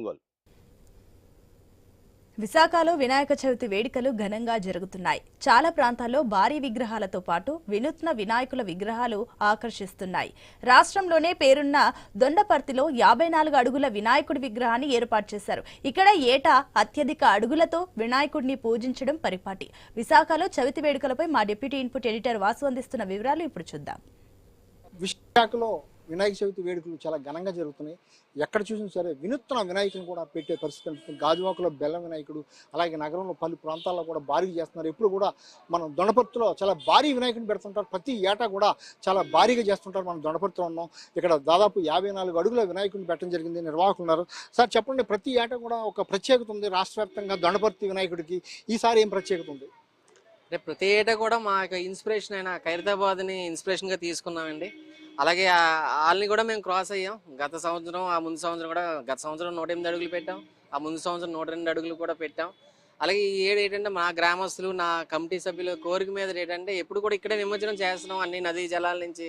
ఒంగోలు. విశాఖలో వినాయక చవితి వేడుకలు ఘనంగా జరుగుతున్నాయి. చాలా ప్రాంతాల్లో భారీ విగ్రహాలతో పాటు వినూత్న వినాయకుల విగ్రహాలు ఆకర్షిస్తున్నాయి. రాష్ట్రంలోనే పేరున్న దొండపర్తిలో యాభై నాలుగు అడుగుల వినాయకుడి విగ్రహాన్ని ఏర్పాటు చేశారు. ఇక్కడ ఏటా అత్యధిక అడుగులతో వినాయకుడిని పూజించడం పరిపాటి. విశాఖలో చవితి వేడుకలపై మా డిప్యూటీ ఇన్పుట్ ఎడిటర్ వాసు అందిస్తున్న వివరాలు ఇప్పుడు చూద్దాం. విశాఖలో వినాయక చవితి వేడుకలు చాలా ఘనంగా జరుగుతున్నాయి. ఎక్కడ చూసినా సరే వినూత్న వినాయకుని కూడా పెట్టే పరిస్థితి కనిపిస్తుంది. గాజువాకలో బెల్లం వినాయకుడు అలాగే నగరంలో పలు ప్రాంతాల్లో కూడా భారీగా చేస్తున్నారు. ఎప్పుడు కూడా మనం దొండపర్తిలో చాలా భారీ వినాయకుని పెడుతుంటారు. ప్రతి ఏటా కూడా చాలా భారీగా చేస్తుంటారు. మనం దొండపర్తిలో ఉన్నాం. ఇక్కడ దాదాపు యాభై నాలుగు అడుగుల వినాయకుడిని పెట్టడం జరిగింది. నిర్వాహకులు ఉన్నారు. సార్ చెప్పండి ప్రతి ఏటా కూడా ఒక ప్రత్యేకత ఉంది రాష్ట్ర వ్యాప్తంగా దొండపర్తి వినాయకుడికి? ఈసారి ఏం ప్రత్యేకత ఉంది? రేపు ప్రతి ఏటా కూడా మా యొక్క ఇన్స్పిరేషన్ అయిన ఖైరతాబాద్ని ఇన్స్పిరేషన్గా తీసుకున్నామండి. అలాగే వాళ్ళని కూడా మేము క్రాస్ అయ్యాం. గత సంవత్సరం ఆ ముందు సంవత్సరం కూడా గత సంవత్సరం నూట ఎనిమిది అడుగులు పెట్టాం. ఆ ముందు సంవత్సరం నూట రెండు అడుగులు కూడా పెట్టాం. అలాగే ఈ ఏడు ఏంటంటే మా గ్రామస్తులు నా కమిటీ సభ్యులు కోరిక మీద ఏంటంటే ఎప్పుడు కూడా ఇక్కడే నిమజ్జనం చేస్తున్నాం. అన్ని నదీ జలాల నుంచి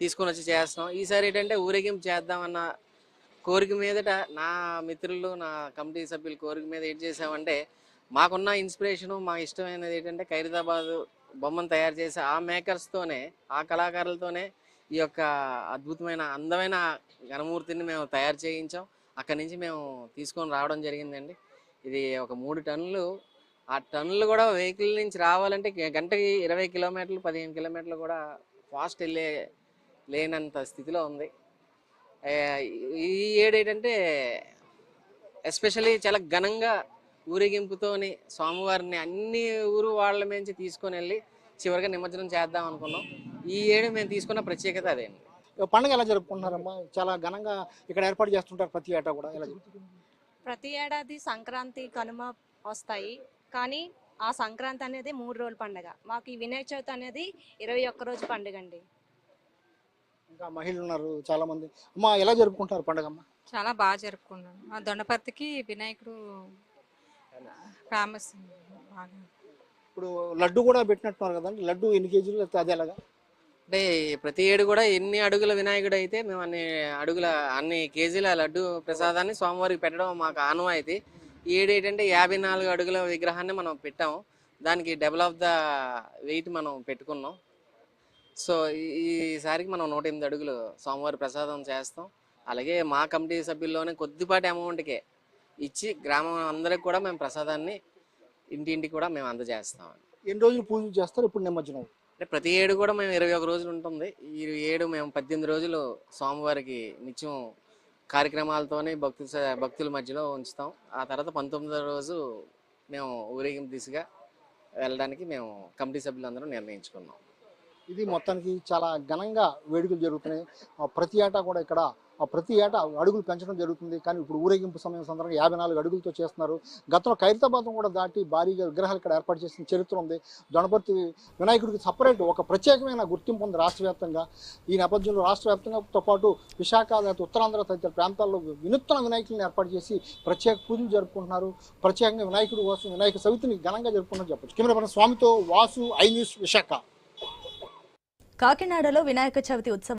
తీసుకొని వచ్చి చేస్తున్నాం. ఈసారి ఏంటంటే ఊరేగింపు చేద్దామన్న కోరిక మీదట నా మిత్రులు నా కమిటీ సభ్యుల కోరిక మీద ఏం చేసామంటే మాకున్న ఇన్స్పిరేషను మా ఇష్టమైనది ఏంటంటే ఖైరదాబాదు బొమ్మను తయారు చేసి ఆ మేకర్స్తోనే ఆ కళాకారులతోనే ఈ యొక్క అద్భుతమైన అందమైన ఘనమూర్తిని మేము తయారు చేయించాం. అక్కడి నుంచి మేము తీసుకొని రావడం జరిగిందండి. ఇది ఒక మూడు టన్నులు. ఆ టన్నులు కూడా వెహికల్ నుంచి రావాలంటే గంటకి ఇరవై కిలోమీటర్లు పదిహేను కిలోమీటర్లు కూడా ఫాస్ట్ వెళ్ళే లేనంత స్థితిలో ఉంది. ఈ ఏడేటంటే ఎస్పెషలీ ఎస్పెషల్లీ చాలా ఘనంగా ఊరేగింపుతోని స్వామివారిని అన్ని ఊరు వాళ్ళ నుంచి తీసుకొని వెళ్ళి చివరిగా నిమజ్జనం చేద్దాం అనుకున్నాం. ఈ ఏడు మేము తీసుకున్న ప్రత్యేకత అదే పండుగ ఎలా జరుపుకుంటున్నారమ్మా? చాలా ఘనంగా ఇక్కడ ఏర్పాటు చేస్తుంటారు ప్రతి ఏటా కూడా. ఎలా? ప్రతి ఏడాది సంక్రాంతి కనుమ వస్తాయి. కానీ ఆ సంక్రాంతి అనేది మూడు రోజుల పండుగ. మాకు ఈ వినాయక చవితి అనేది ఇరవై ఒక్క రోజు పండుగ అండి ఇంకా మహిళలు ఉన్నారు చాలా మంది అమ్మా ఎలా జరుపుకుంటారు పండుగ అమ్మా చాలా బాగా జరుపుకున్నాం ఆ దొండపర్తికి వినాయకుడు ఫేమస్ బాగా. ఇప్పుడు లడ్డు కూడా పెట్టినట్టున్నారు కదండి. లడ్డు ఎన్ని కేజీలు అది ఎలాగా? అంటే ప్రతి ఏడు కూడా ఎన్ని అడుగుల వినాయకుడు అయితే మేము అన్ని అడుగుల అన్ని కేజీల లడ్డు ప్రసాదాన్ని స్వామివారికి పెట్టడం మాకు ఆనవాయితీ. ఈ ఏడు ఏంటంటే యాభై నాలుగు అడుగుల విగ్రహాన్ని మనం పెట్టాము. దానికి డబుల్ ఆఫ్ ద వెయిట్ మనం పెట్టుకున్నాం. సో ఈసారికి మనం నూట ఎనిమిది అడుగులు స్వామివారి ప్రసాదం చేస్తాం. అలాగే మా కమిటీ సభ్యుల్లోనే కొద్దిపాటి అమౌంట్కే ఇచ్చి గ్రామం అందరికి కూడా మేము ప్రసాదాన్ని ఇంటింటికి కూడా మేము అందజేస్తాం. ఎన్ని రోజులు పూజలు చేస్తారు? ఇప్పుడు నిమజ్జనం? అంటే ప్రతి ఏడు కూడా మేము ఇరవై ఒక రోజులు ఉంటుంది. ఈ ఏడు మేము పద్దెనిమిది రోజులు స్వామివారికి నిత్యం కార్యక్రమాలతోనే భక్తు భక్తుల మధ్యలో ఉంచుతాం. ఆ తర్వాత పంతొమ్మిదో రోజు మేము ఊరేగింపు దిశగా వెళ్ళడానికి మేము కమిటీ సభ్యులందరూ నిర్ణయించుకున్నాం. ఇది మొత్తానికి చాలా ఘనంగా వేడుకలు జరుగుతున్నాయి. ప్రతి ఏటా కూడా ఇక్కడ ప్రతి ఏటా అడుగులు పెంచడం జరుగుతుంది. కానీ ఇప్పుడు ఊరేగింపు సమయం సందర్భంగా యాభై నాలుగు అడుగులతో చేస్తున్నారు. గతంలో ఖైరతాబాద్ కూడా దాటి భారీగా విగ్రహాలు ఇక్కడ ఏర్పాటు చేసిన చరిత్ర ఉంది. దొనపర్తి వినాయకుడికి సపరేట్ ఒక ప్రత్యేకమైన గుర్తింపు ఉంది రాష్ట్ర వ్యాప్తంగా. ఈ నేపథ్యంలో రాష్ట్ర వ్యాప్తంగాతో పాటు విశాఖ లేకపోతే ఉత్తరాంధ్ర తదితర ప్రాంతాల్లో వినూత్న వినాయకులను ఏర్పాటు చేసి ప్రత్యేక పూజలు జరుపుకుంటున్నారు. ప్రత్యేకంగా వినాయకుడి కోసం వినాయక చవితిని ఘనంగా జరుపుకుంటున్నారు చెప్పచ్చు. కెమెరా పర్సన్ స్వామితో వాసు ఐ న్యూస్ విశాఖ. కాకినాడలో వినాయక చవితి ఉత్సవం